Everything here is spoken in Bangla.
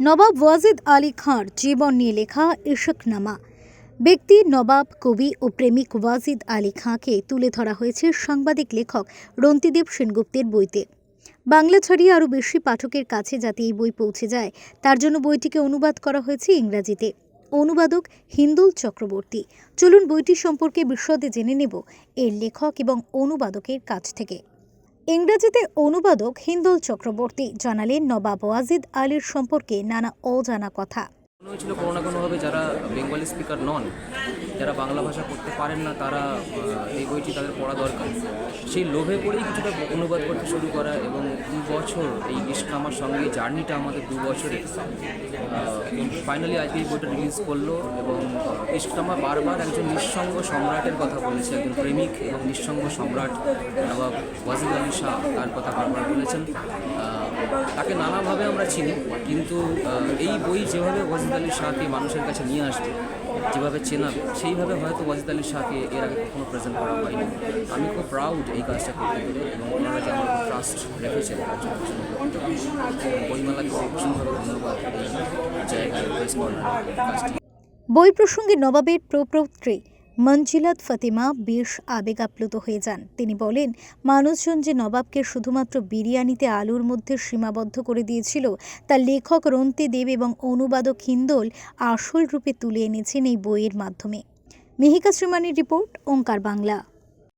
নবাব ওয়াজিদ আলী খাঁর জীবন নিয়ে লেখা ইশকনামা। ব্যক্তি নবাব, কবি ও প্রেমিক ওয়াজিদ আলী খাঁকে তুলে ধরা হয়েছে সাংবাদিক লেখক রন্তিদেব সেনগুপ্তের বইতে। বাংলা ছাড়িয়ে আরও বেশি পাঠকের কাছে যাতে এই বই পৌঁছে যায়, তার জন্য বইটিকে অনুবাদ করা হয়েছে ইংরাজিতে। অনুবাদক হিন্দুল চক্রবর্তী। চলুন বইটি সম্পর্কে বিশদে জেনে নেব এর লেখক এবং অনুবাদকের কাছ থেকে। ইংরেজিতে অনুবাদক হিন্দুল চক্রবর্তী জানালেন, নবাব ওয়াজিদ আলীর সম্পর্কে নানা অজানা কথা। মনে হয়েছিল কোনো না কোনোভাবে যারা বেঙ্গলি স্পিকার নন, যারা বাংলা ভাষা পড়তে পারেন না, তারা এই বইটি তাদের পড়া দরকার। সেই লোভে পড়েই কিছুটা অনুবাদ করতে শুরু করা এবং দু বছর এই ইস্কামার সঙ্গে জার্নিটা আমাদের দু বছরে ফাইনালি আজকে এই বইটা রিলিজ করল এবং ইস্কামা বারবার একজন নিঃসঙ্গ সম্রাটের কথা বলেছে, একজন প্রেমিক এবং নিঃসঙ্গ সম্রাট নবাব ওয়াজিদ আলী শাহ তার কথা বারবার বলেছেন। তাকে নানাভাবে আমরা চিনি, কিন্তু এই বই যেভাবে ওয়াজিদ আলী শাহকে মানুষের কাছে নিয়ে আসবে, যেভাবে চেনাবে, সেইভাবে হয়তো ওয়াজিদ আলী শাহকে এর আগে কখনো প্রেজেন্ট করা হয়নি। আমি খুব প্রাউড এই কাজটা করতে পেরে এবং ওনারা যে আমার করার কাজটি বই প্রসঙ্গে নবাবের প্রপৌত্রী মঞ্জিলাত ফাতিমা বেশ আবেগ আপ্লুত হয়ে যান। তিনি বলেন, মানুষজন যে নবাবকে শুধুমাত্র বিরিয়ানিতে আলুর মধ্যে সীমাবদ্ধ করে দিয়েছিল, তা লেখক রন্তি দেব এবং অনুবাদক হিন্দোল আসল রূপে তুলে এনেছেন এই বইয়ের মাধ্যমে। মেহিকা শ্রীমানির রিপোর্ট, ওঙ্কার বাংলা।